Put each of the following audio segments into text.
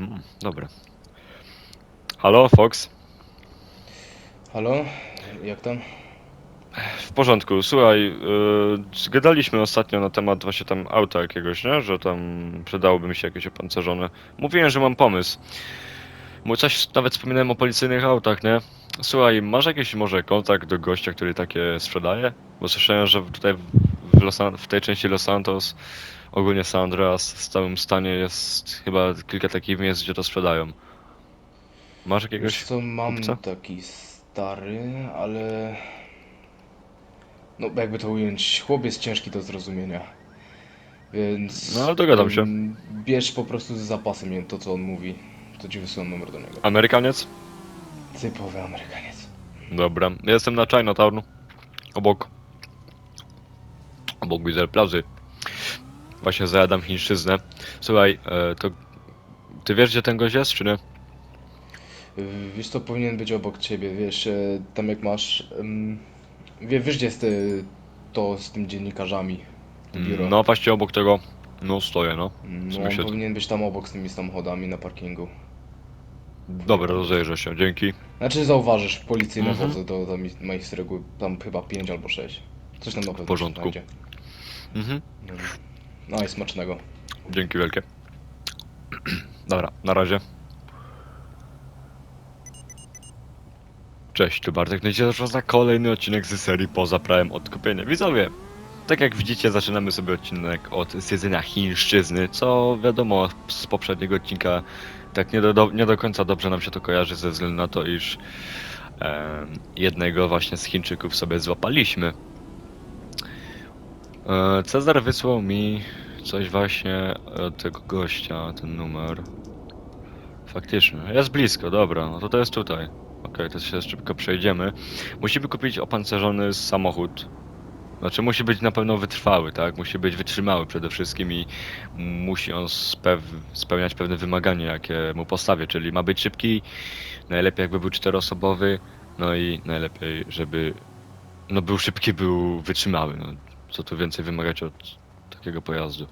Mm, dobra. Halo, Fox? Halo? Jak tam? W porządku, słuchaj, yy, zgadaliśmy ostatnio na temat właśnie tam auta jakiegoś, nie? Że tam przydałoby mi się jakieś opancerzone. Mówiłem, że mam pomysł. Bo coś nawet wspominałem o policyjnych autach, nie? Słuchaj, masz jakiś może kontakt do gościa, który takie sprzedaje? Bo słyszałem, że tutaj w, Los An- w tej części Los Santos, ogólnie San Andreas, w całym stanie jest chyba kilka takich miejsc, gdzie to sprzedają. Masz Wiesz jakiegoś... co, mam kupca? taki stary, ale... No jakby to ująć, chłop jest ciężki do zrozumienia. Więc... No, ale dogadam się. mm, Bierz po prostu z zapasem nie, to co on mówi. To ci wysyłam numer do niego. Amerykaniec? Typowy Amerykaniec. Dobra, ja jestem na Chinatown. Obok. Obok Wizel Plazy. Właśnie zajadam chińszczyznę. Słuchaj, e, to... Ty wiesz, gdzie ten gość jest, czy nie? Wiesz co, powinien być obok ciebie, wiesz, e, tam jak masz... wie- Wiesz gdzie jest y, to z tym dziennikarzami? To biuro? No, właśnie obok tego... No, stoję, no. No, sumie on powinien być tam obok z tymi samochodami na parkingu. Dobra, rozejrzę się, dzięki. Znaczy zauważysz, policyjne Mhm. wozy, to tam ma ich z reguły tam chyba 5 albo 6. Coś tam na pewno się porządku. znajdzie. Mhm, No i smacznego. dzięki wielkie. Dobra, na razie. Cześć, tu Bartek. No i dzisiaj za kolejny odcinek z serii Poza prawem odkupienia. Widzowie, tak jak widzicie, zaczynamy sobie odcinek od zjedzenia chińszczyzny, co wiadomo z poprzedniego odcinka tak nie do, do, nie do końca dobrze nam się to kojarzy ze względu na to, iż em, jednego właśnie z Chińczyków sobie złapaliśmy. E, Cezar wysłał mi coś właśnie od tego gościa, ten numer. Faktycznie, jest blisko, dobra, no to to jest tutaj. Okej, to się szybko przejdziemy. Musimy kupić opancerzony samochód. Znaczy musi być na pewno wytrwały, tak? Musi być wytrzymały przede wszystkim i musi on spew spełniać pewne wymagania, jakie mu postawię, czyli ma być szybki, najlepiej jakby był czteroosobowy, no i najlepiej, żeby no był szybki, był wytrzymały. No, co tu więcej wymagać od takiego pojazdu.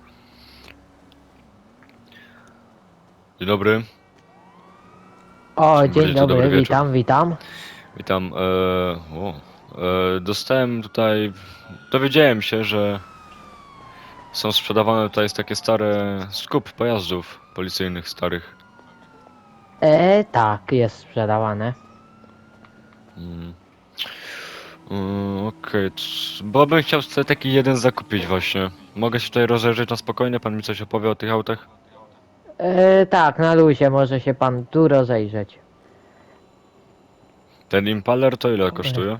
Dzień dobry, O, Dzień dzień dobry, dobry, wieczór. witam, witam. witam. E, o, e, dostałem tutaj, dowiedziałem się, że są sprzedawane tutaj takie stare skup pojazdów policyjnych starych. E, tak, jest sprzedawane. Mm. Mm, Okej, bo bym chciał sobie taki jeden zakupić właśnie. Mogę się tutaj rozejrzeć na spokojnie, pan mi coś opowie o tych autach? E, tak, na luzie może się pan tu rozejrzeć. Ten Impaler to ile kosztuje?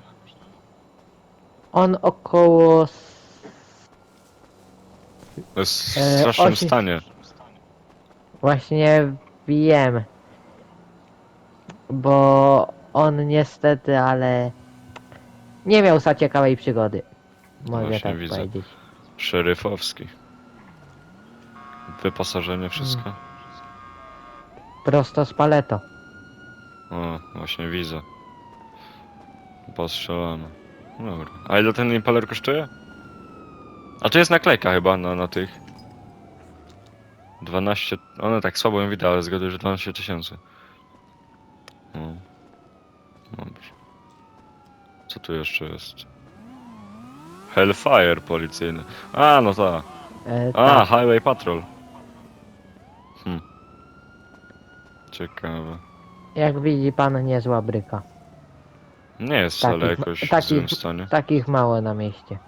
On około... s- To jest w E, strasznym osiem- stanie. Właśnie wiem. Bo on niestety, ale... Nie miał za ciekawej przygody. Mogę Właśnie tak widzę. powiedzieć. Szeryfowski. Wyposażenie, wszystko. Prosto z paleto. O, właśnie widzę. Postrzelone. Dobra. A ile ten Impaler kosztuje? A to jest naklejka chyba na, na tych. 12. One tak słabo ją widać, ale zgaduję, że 12 tysięcy. No. Dobrze. Co tu jeszcze jest? Hellfire policyjny. A, no tak. E, A, tak. Highway Patrol. Hm. Ciekawe. Jak widzi pan, niezła bryka. Nie jest wcale Takich- jakoś w takich- złym stanie. Takich mało na mieście.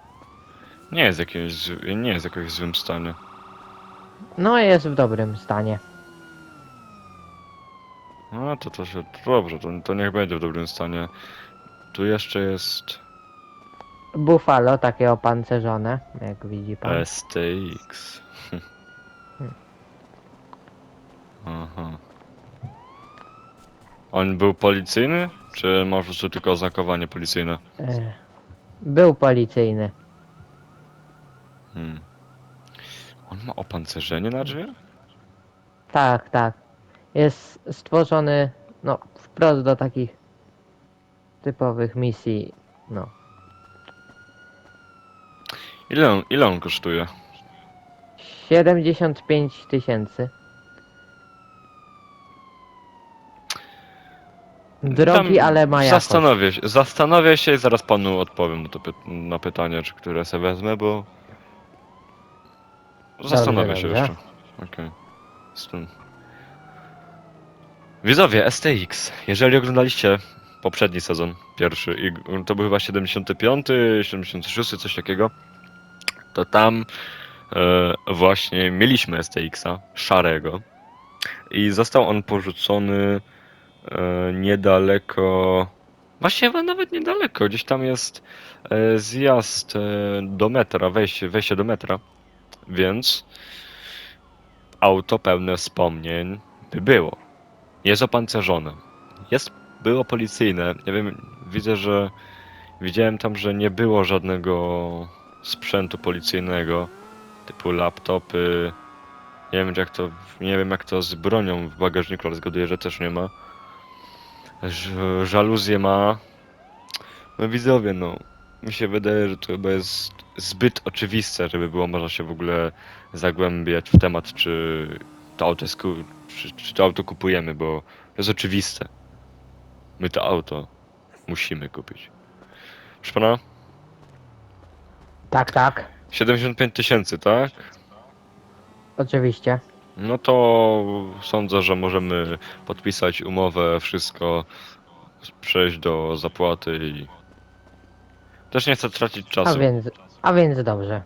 Nie jest jakimś, zł- nie jest jakoś w złym stanie. No, jest w dobrym stanie. No to to się, dobrze, to, to niech będzie w dobrym stanie. Tu jeszcze jest Buffalo, takie opancerzone, jak widzi pan. STX. Hmm. Aha. On był policyjny? Czy ma po prostu tylko oznakowanie policyjne? E, Był policyjny. Hmm. On ma opancerzenie na drzwiach? Tak, tak. Jest stworzony, no, wprost do takich typowych misji, no. Ile on, ile on kosztuje? 75 tysięcy. Drogi, Tam ale ma jakość. Zastanowię się, zastanowię się i zaraz panu odpowiem na, to py na pytanie, czy które sobie wezmę, bo... Zastanowię się dobrze. jeszcze. Okej. Z tym. Widzowie, STX. Jeżeli oglądaliście poprzedni sezon, pierwszy, i to był chyba 75, 76, coś takiego, to tam e, właśnie mieliśmy STX-a, szarego. I został on porzucony e, niedaleko. Właśnie nawet niedaleko. Gdzieś tam jest e, zjazd e, do metra, wejście, wejście do metra. Więc auto pełne wspomnień by było. Jest opancerzone. Jest, było policyjne. Nie wiem, widzę, że widziałem tam, że nie było żadnego sprzętu policyjnego, typu laptopy. Nie wiem jak to, nie wiem jak to z bronią w bagażniku, ale zgaduję, że też nie ma. Ż- żaluzję ma. No widzowie, no. Mi się wydaje, że to chyba jest zbyt oczywiste, żeby było można się w ogóle zagłębiać w temat, czy to auto czy, czy to auto kupujemy, bo to jest oczywiste. My to auto musimy kupić. Proszę pana, Tak, tak. 75 tysięcy, tak? Oczywiście. No to sądzę, że możemy podpisać umowę, wszystko, przejść do zapłaty i... Też nie chcę tracić A czasu. więc, a więc dobrze.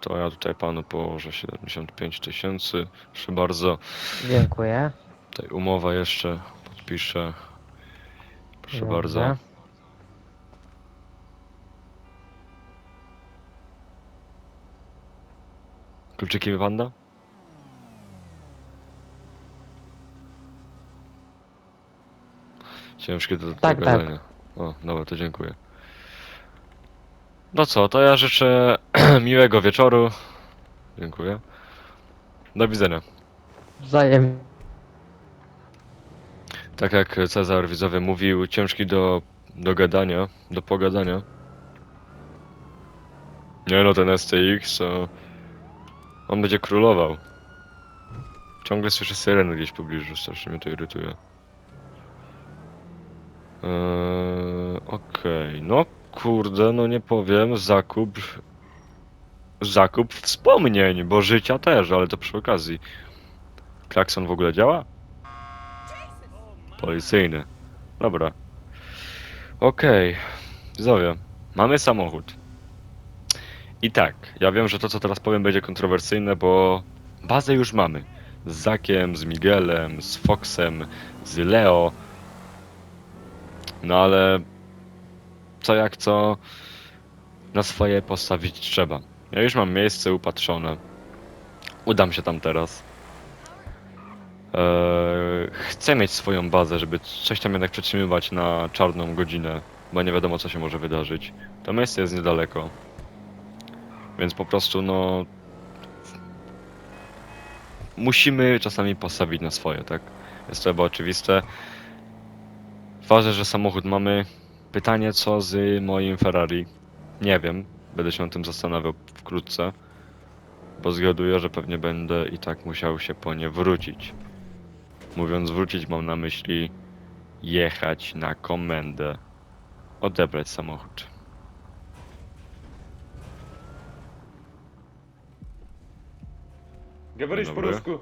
To ja tutaj panu położę 75 tysięcy. Proszę bardzo. Dziękuję. Tutaj umowa jeszcze podpiszę. Proszę Dobrze. bardzo. Kluczyki mi pan da? Ciężkie do Tak, tak. gadania. O, dobra, to dziękuję. No co, to ja życzę miłego wieczoru. Dziękuję. Do widzenia. Wzajem. Tak jak Cezar widzowie mówił, ciężki do, do gadania, do pogadania. Nie no, ten STX, to on będzie królował. Ciągle słyszę syreny gdzieś w pobliżu, strasznie mnie to irytuje. Eee, Okej, no kurde, no nie powiem, zakup... Zakup wspomnień, bo życia też, ale to przy okazji. Klakson w ogóle działa? Policyjny. Dobra. Okej. Widzowie, mamy samochód. I tak, ja wiem, że to co teraz powiem będzie kontrowersyjne, bo bazę już mamy. Z Zakiem, z Miguelem, z Foxem, z Leo. No ale co jak co na swoje postawić trzeba. Ja już mam miejsce upatrzone. Udam się tam teraz. Eee, chcę mieć swoją bazę, żeby coś tam jednak przetrzymywać na czarną godzinę, bo nie wiadomo co się może wydarzyć. To miejsce jest niedaleko. Więc po prostu no... Musimy czasami postawić na swoje, tak? Jest to chyba oczywiste. Ważne, że samochód mamy. Pytanie co z moim Ferrari? Nie wiem. Będę się nad tym zastanawiał wkrótce. Bo zgaduję, że pewnie będę i tak musiał się po nie wrócić. Mówiąc wrócić, mam na myśli jechać na komendę, odebrać samochód. Говоришь Добре. по-русски?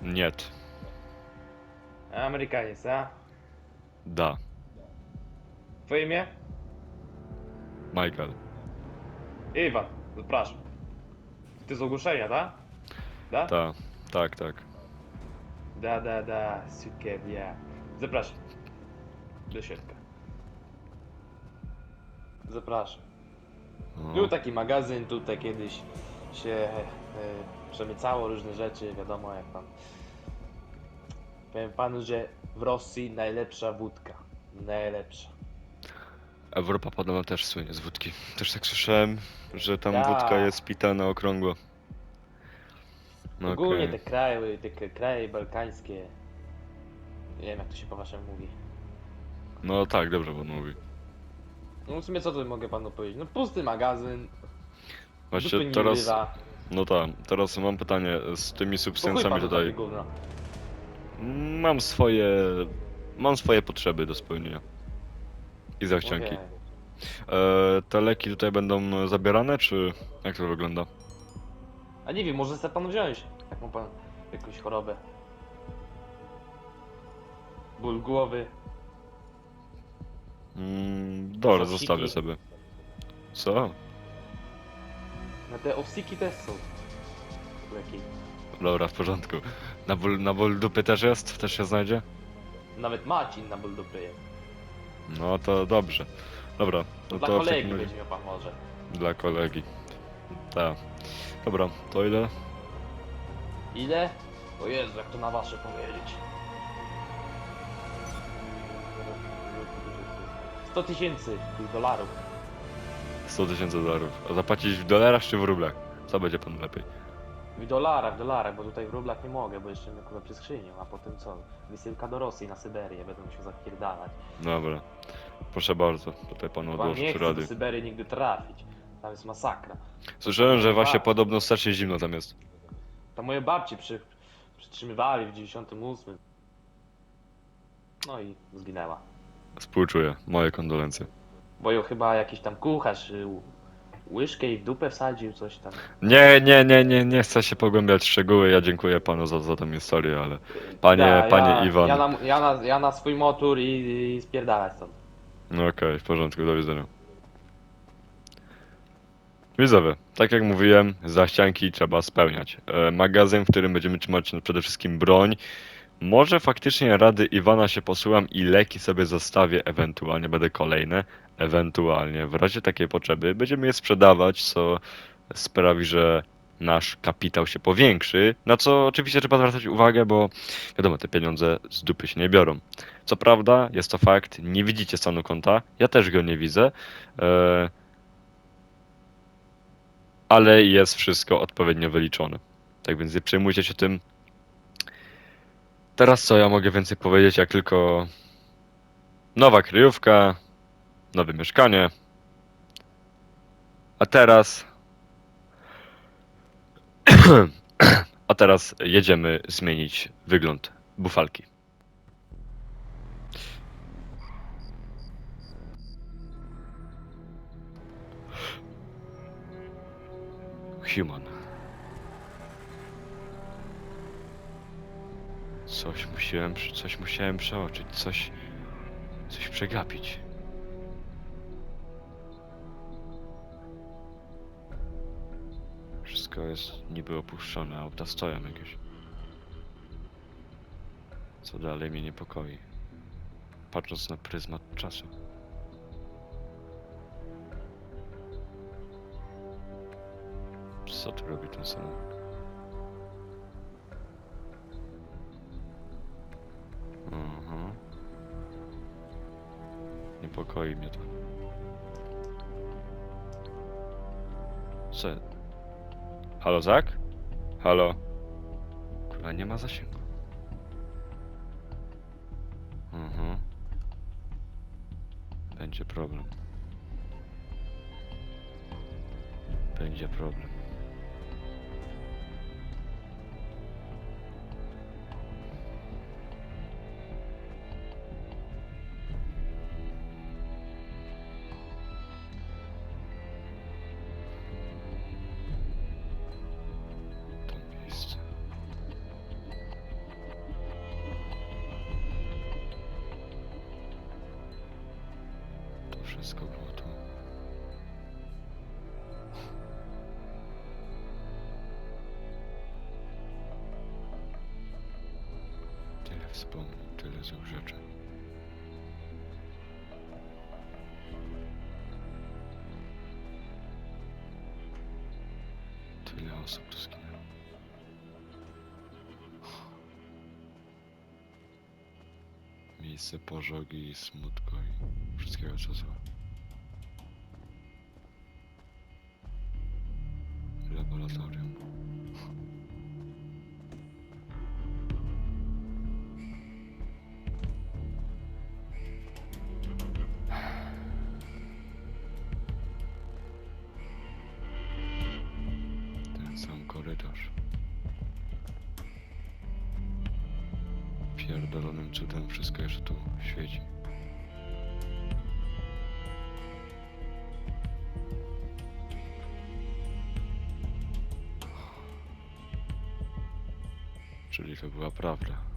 Нет, Американец, а? да, Твое имя? Michael. Iwan, zapraszam. Ty z ogłoszenia, da? Da? Ta, tak, tak. Da, da, da, sukiewia. Zapraszam. Do środka. Zapraszam. No. Był taki magazyn tutaj kiedyś się e, przemycało różne rzeczy, wiadomo jak tam. Powiem panu, że w Rosji najlepsza wódka. Najlepsza. Europa podobno też słynie z wódki. Też tak słyszałem, że tam Tak. wódka jest pita na okrągło. No Ogólnie okej. te kraje, te k- kraje bałkańskie. Nie wiem jak to się po waszemu mówi. No tak, dobrze pan mówi. No w sumie co tu mogę panu powiedzieć? No pusty magazyn, Właśnie dupy nie teraz, bywa. No tak, teraz mam pytanie, z tymi Po chuj substancjami panu tutaj... gówno. Mam swoje... Mam swoje potrzeby do spełnienia. I zachcianki. E, te leki tutaj będą zabierane, czy jak to wygląda? A nie wiem, może chce pan wziąć, jak ma pan jakąś chorobę. Ból głowy. Mm, dobra, zostawię sobie. Co? Na te owsiki też są. Leki. Dobra, w porządku. Na ból, na ból dupy też jest? Też się znajdzie? Nawet Macin na ból dupy jest. No to dobrze. Dobra, no Dla to w kolegi takim razie... będzie miał pan może. Dla kolegi. Tak. Dobra, to ile? Ile? O Jezu, jak to na wasze powiedzieć. 100 tysięcy dolarów. 100 tysięcy dolarów. A zapłacić w dolarach czy w rublach? Co będzie pan lepiej? W dolarach, w dolarach, bo tutaj w rublach nie mogę, bo jeszcze mnie kurwa przy skrzynią, a potem co? Wysyłka do Rosji na Syberię, będę musiał zapierdalać. Dobra. Proszę bardzo, tutaj panu Pan odłożę nie przy chce do rady. Syberii nigdy trafić. Tam jest masakra. Słyszałem, że właśnie podobno strasznie zimno tam jest. Tam moje babci przy, przytrzymywali w 98. No i zginęła. Współczuję. Moje kondolencje. Bo ją chyba jakiś tam kucharz y, łyżkę i w dupę wsadził, coś tam. Nie, nie, nie, nie, nie chcę się pogłębiać w szczegóły. Ja dziękuję panu za, za tę historię, ale... Panie, Ja- panie ja, Iwan. Ja na, ja, na, ja na swój motor i, i spierdalać stąd. No okej, w porządku, do widzenia. Widzowie, tak jak mówiłem, zachcianki trzeba spełniać. E, magazyn, w którym będziemy trzymać przede wszystkim broń. Może faktycznie rady Iwana się posłucham i leki sobie zostawię, ewentualnie będę kolejne, ewentualnie w razie takiej potrzeby będziemy je sprzedawać, co sprawi, że nasz kapitał się powiększy, na co oczywiście trzeba zwracać uwagę, bo wiadomo, te pieniądze z dupy się nie biorą. Co prawda, jest to fakt, nie widzicie stanu konta, ja też go nie widzę, e, ale jest wszystko odpowiednio wyliczone. Tak więc nie przejmujcie się tym. Teraz co ja mogę więcej powiedzieć, jak tylko nowa kryjówka, nowe mieszkanie. A teraz. A teraz jedziemy zmienić wygląd bufalki. Human. Coś musiałem, coś musiałem przeoczyć, coś, coś przegapić. Wszystko jest niby opuszczone, auta stoją jakieś. Co dalej mnie niepokoi. Patrząc na pryzmat czasu. Co tu robi ten samochód? Niepokoi mnie to. Co? Halo, Zak? Halo? Kurwa, nie ma zasięgu. Mhm. Będzie problem. Będzie problem. Tyle złych rzeczy. Tyle osób tu zginęło. Miejsce pożogi i smutku i wszystkiego co złe. Pierdolonym cudem wszystko jeszcze tu świeci. Czyli to była prawda.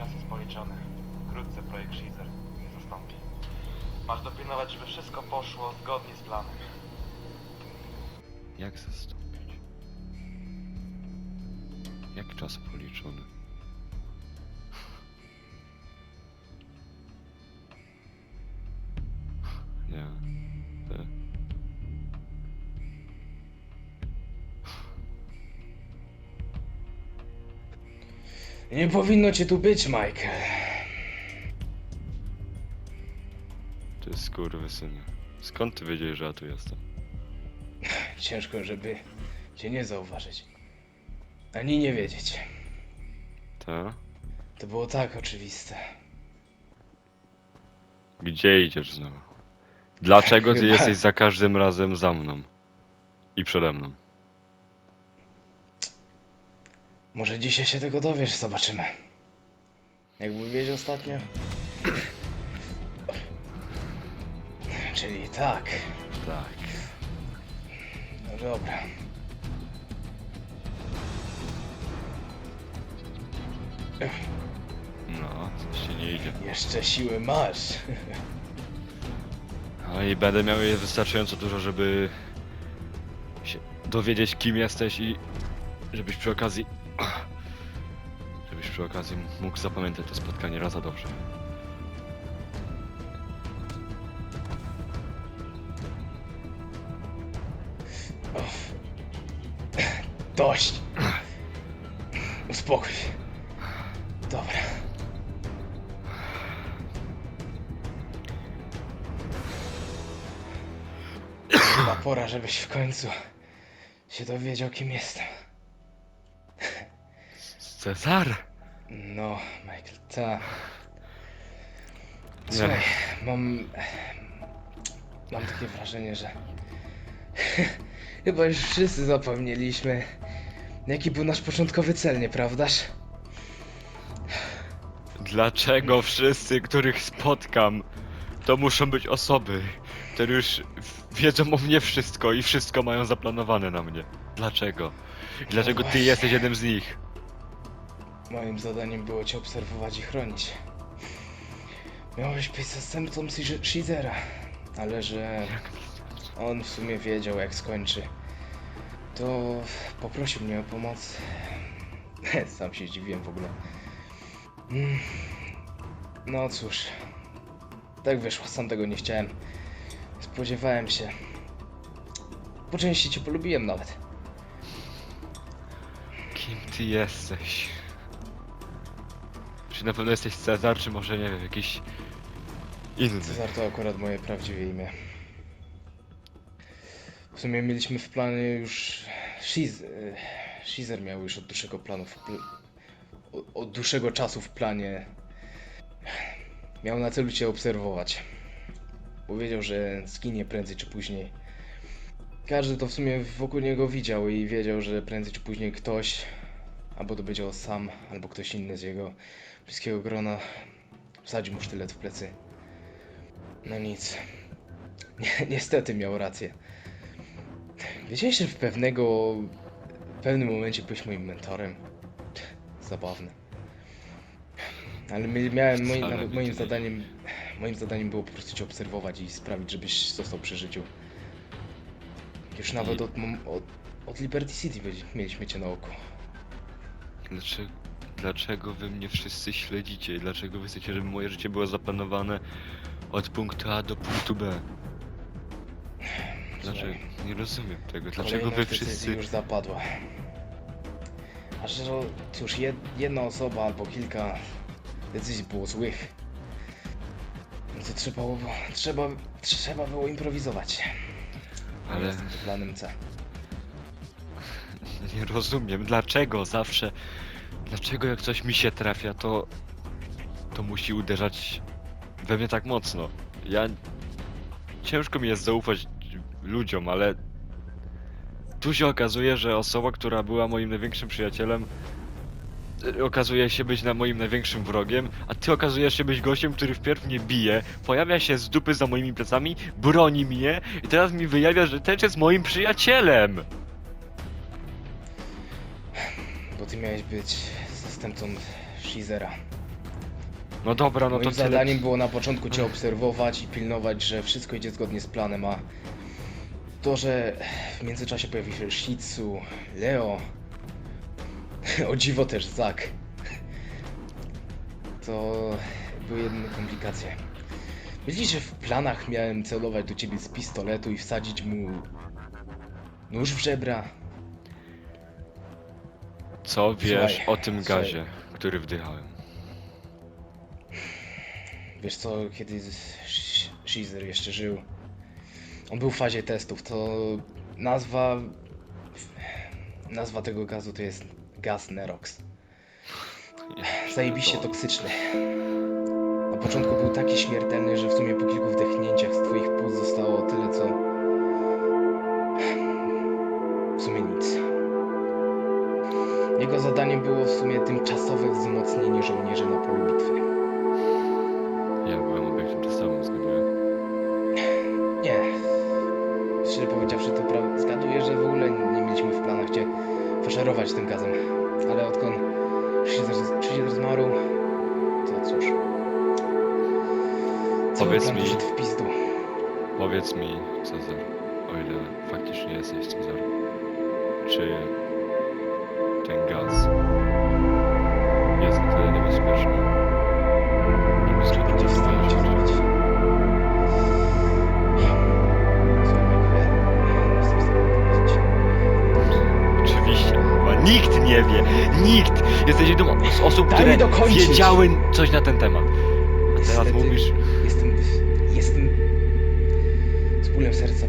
Czas jest policzony. Wkrótce projekt Shizer nie zastąpi. Masz dopilnować, żeby wszystko poszło zgodnie z planem. Jak zastąpić? Jak czas policzony? Nie powinno cię tu być, Michael. Ty skurwysynie. Skąd ty wiedziałeś, że ja tu jestem? Ciężko, żeby cię nie zauważyć. Ani nie wiedzieć. Ta? To było tak oczywiste. Gdzie idziesz znowu? Dlaczego ty Chyba- jesteś za każdym razem za mną? I przede mną? Może dzisiaj się tego dowiesz, zobaczymy. Jak mówiłeś ostatnio? Czyli tak. Tak. No dobra. No, coś ci nie idzie. Jeszcze siły masz. No i będę miał je wystarczająco dużo, żeby się dowiedzieć kim jesteś i żebyś przy okazji żebyś przy okazji mógł zapamiętać to spotkanie raz a dobrze. Dość. Uspokój się. Dobra. Chyba pora, żebyś w końcu się dowiedział, kim jestem. Cezar! No, Michael, ta. Nie. Słuchaj, mam. Mam takie wrażenie, że. Chyba już wszyscy zapomnieliśmy, jaki był nasz początkowy cel, nieprawdaż? Dlaczego wszyscy, których spotkam, to muszą być osoby, które już wiedzą o mnie wszystko i wszystko mają zaplanowane na mnie? Dlaczego? I dlaczego ty właśnie. jesteś jednym z nich? Moim zadaniem było cię obserwować i chronić. Miałeś być zastępcą Shiz- Shizera, ale że on w sumie wiedział jak skończy, to poprosił mnie o pomoc. Sam się zdziwiłem w ogóle. Mm. No cóż, tak wyszło, sam tego nie chciałem. Spodziewałem się. Po części cię polubiłem nawet. Kim ty jesteś? Czy na pewno jesteś Cezar, czy może nie wiem, jakiś inny? Cezar to akurat moje prawdziwe imię. W sumie mieliśmy w planie już. Shiz... e, Shizer miał już od dłuższego planu. W Od dłuższego czasu w planie. Miał na celu cię obserwować. Powiedział, że zginie prędzej czy później. Każdy to w sumie wokół niego widział i wiedział, że prędzej czy później ktoś, albo to będzie on sam, albo ktoś inny z jego bliskiego grona, wsadzi mu sztylet w plecy. No nic. Ni- Niestety miał rację. Wiedziałeś, że w pewnego... W pewnym momencie byłeś moim mentorem? Zabawne. Ale miałem, moim, Wcale nawet moim zadaniem... Moim zadaniem było po prostu cię obserwować i sprawić, żebyś został przy życiu. Już nawet od, od, od Liberty City mieliśmy cię na oku. Dlaczego, dlaczego wy mnie wszyscy śledzicie? Dlaczego wy chcecie, żeby moje życie było zaplanowane od punktu A do punktu B? Dlaczego? Nie rozumiem tego. Dlaczego wy Kolejność decyzji wszyscy... już zapadła. A że cóż, jed, jedna osoba albo kilka decyzji było złych. No to trzeba było, trzeba, trzeba było improwizować. Ale Jestem planem C. nie rozumiem. Dlaczego zawsze... Dlaczego jak coś mi się trafia, to... To musi uderzać we mnie tak mocno. Ja... Ciężko mi jest zaufać ludziom, ale... Tu się okazuje, że osoba, która była moim największym przyjacielem, okazuje się być na moim największym wrogiem, a ty okazujesz się być gościem, który wpierw mnie bije, pojawia się z dupy za moimi plecami, broni mnie i teraz mi wyjawia, że ten jest moim przyjacielem! Ty miałeś być zastępcą Shizera. No dobra, no Moim to tyle. zadaniem było na początku cię obserwować i pilnować, że wszystko idzie zgodnie z planem, a to, że w międzyczasie pojawił się Shitsu, Leo, o dziwo też Zak, to były jedyne komplikacje. Myślisz, że w planach miałem celować do ciebie z pistoletu i wsadzić mu nóż w żebra? Co wiesz Słuchaj, o tym słuchaj. gazie, który wdychałem? Wiesz co, kiedy Sh- Shizer jeszcze żył, on był w fazie testów, to nazwa nazwa tego gazu to jest gaz Nerox. Zajebiście toksyczny. Na początku był taki śmiertelny, że w sumie po kilku wdechnięciach z twoich płuc zostało tyle co... w sumie tymczasowe wzmocnienie żołnierzy na polu bitwy. Ja byłem obiektem testowym, zgaduję. Nie. Szczerze powiedziawszy, to pra- zgaduję, że w ogóle nie mieliśmy w planach cię faszerować tym gazem. Ale odkąd Shizer zmarł, to cóż. Cały Powiedz plan mi- poszedł w pizdu. Powiedz mi, Cezar, o ile faktycznie jesteś Cezar, czy ten gaz Oczywiście, chyba nikt nie wie, nikt! Jesteś jedną z osób, Daj które mi dokończyć. wiedziały coś na ten temat. A teraz Niestety. mówisz, Jestem, jestem z bólem serca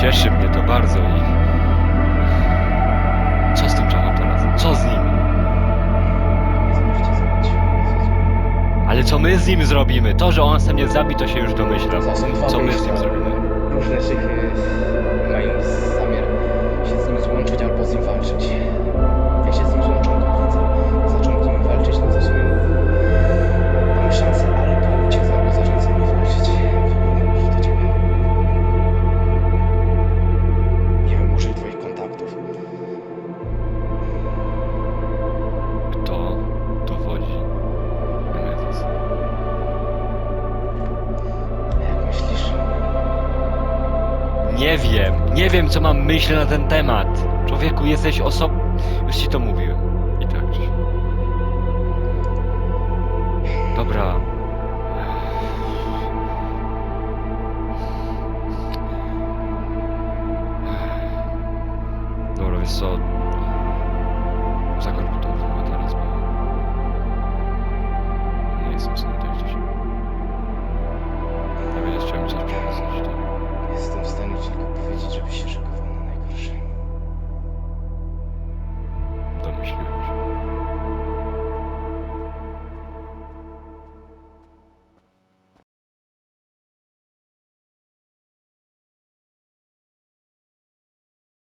Cieszy mnie to bardzo i... Co z tym czarną teraz? Co z nim? Ale co my z nim zrobimy? To, że on sam nie zabi, to się już domyślam. Co my z nim zrobimy? Różne szychy mają zamiar się z nim złączyć albo z nim walczyć. Jak się z nim złączą, to. Zaczną z nim walczyć, no to sobie mamy szansę Nie wiem. Nie wiem, co mam myśleć na ten temat. Człowieku, jesteś osobą... Już ci to mówiłem. I tak. Dobra. Dobra, wiesz co?